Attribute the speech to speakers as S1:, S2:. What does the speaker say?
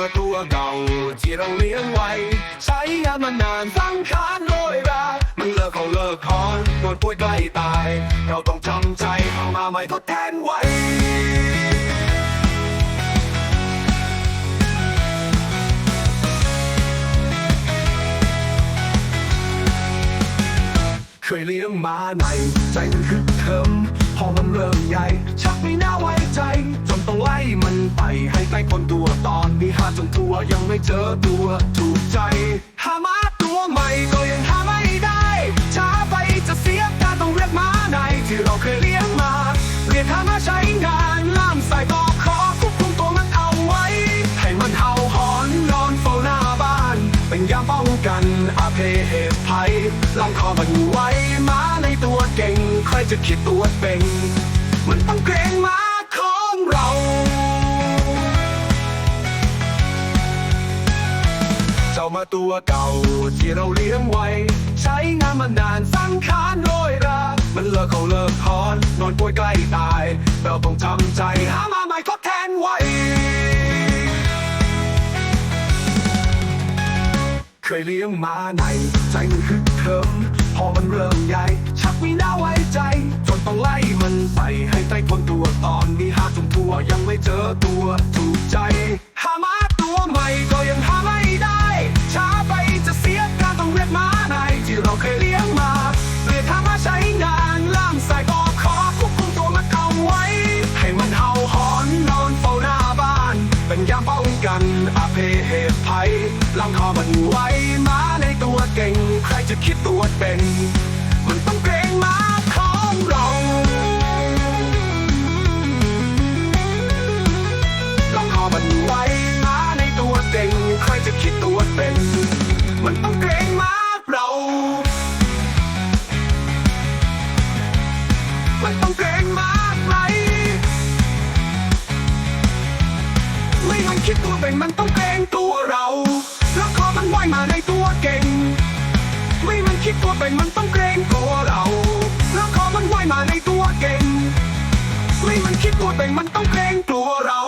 S1: มาตัวเก่าที่เราเลี้ยงไว้ ใช้งานมานานสังขารโรยรามันเลิกเขาเลิกคอนนอนป่วยใกล้ตาย เราต้องจำใจเอามาใหม่ทดแทนไว้เคยเลี้ยงมาในใจมันคึกเทิมพอมันเริ่มใหญ่ชัก ให้ใกล้คนตัวตอนนี้หาจนทัวยังไม่เจอตัวถูกใจ หามาตัวใหม่ก็ยังหาไม่ได้ช้าไปจะเสียการต้องเรียกมาในที่เราเคยเลี้ยงมา เรียกหามาใช้งานล่ามใส่ตอกคอควบคุมตัวมันเอาไว้ ให้มันเห่าหอนนอนเฝ้าหน้าบ้าน เป็นยามป้องกันอาเพเหตุภัยลำคอมันไว้ม้าในตัวเก่ง ใครจะคิดตัวเป็นมันต้องเกรงม้า จ้ามาตัวเก่าที่เราเลี้ยงไว้ ใช้งานมานานสังขารโรยรา มันเลิกเขาเลิกคอนนอนป่วยใกล้ตาย เราต้องจำใจหามาใหม่ทดแทนไว้ เคยเลี้ยงมาในใจมันคึกเทิมพอมันเริ่มใหญ่ ชักไม่น่าไว้ใจ จนต้องไล่มันไปให้ใต้คนตัวตอนนี้หาจนทั่วยังไม่เจอตัวถูกใจ มันไว้ม้าในตัวเก่ง ใครจะคิดตัวเป็น มันต้องเกรงม้าของเราลำคอมันไว้ม้าในตัวเก่ง ใครจะคิดตัวเป็น มันต้องเกรงม้าเรา มันต้องเกรงม้าใครไม่มันคิดตัวเป็นมันต้องเกรงตัวเรา มันไหวมาในตัวเก่ง ไม่มันคิดตัวเป็นมันต้องเกรงกลัวเรา แล้วขอมันไหวมาในตัวเก่ง ไม่มันคิดตัวเป็นมันต้องเกรงกลัวเรา